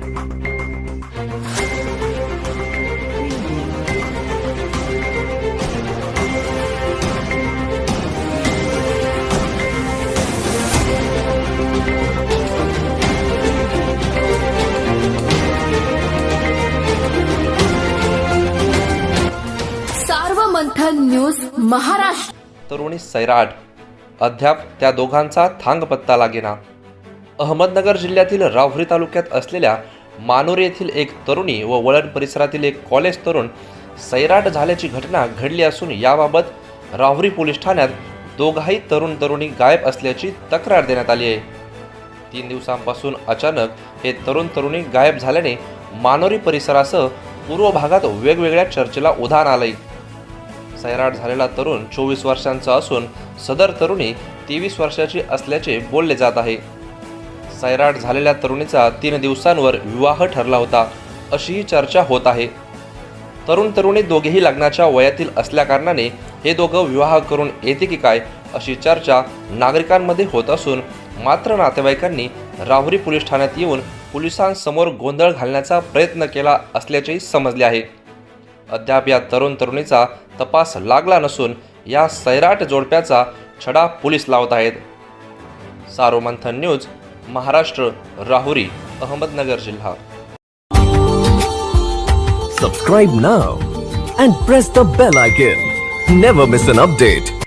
Sarvamanthan news Maharashtra. तरुणी सैराट. अद्याप त्या दोघांचा थांग पत्ता लागेना. अहमदनगर जिल्ह्यातील राहुरी तालुक्यात असलेल्या मानोरी येथील एक तरुणी व वळण परिसरातील एक कॉलेज तरुण सैराट झाल्याची घटना घडली असून याबाबत राहुरी पोलीस ठाण्यात दोघाही तरुण तरुणी गायब असल्याची तक्रार देण्यात आली आहे. तीन दिवसांपासून अचानक हे तरुण तरुणी गायब झाल्याने मानोरी परिसरासह पूर्व भागात वेगवेगळ्या चर्चेला उधाण आलंय. सैराट झालेला तरुण चोवीस वर्षांचा असून सदर तरुणी तेवीस वर्षाची असल्याचे बोलले जात आहे. सैराट झालेल्या तरुणीचा तीन दिवसांवर विवाह ठरला होता अशीही चर्चा होत आहे. तरुण तरुणी दोघेही लग्नाच्या वयातील असल्याकारणाने हे दोघं विवाह करून येते की काय अशी चर्चा नागरिकांमध्ये होत असून मात्र नातेवाईकांनी राहुरी पोलीस ठाण्यात येऊन पोलिसांसमोर गोंधळ घालण्याचा प्रयत्न केला असल्याचेही समजले आहे. अद्याप या तरुण तरुणीचा तपास लागला नसून या सैराट जोडप्याचा छडा पोलीस लावत आहेत. सारोमंथन न्यूज महाराष्ट्र राहुरी अहमदनगर जिल्हा Subscribe now and press the bell icon. Never miss an update.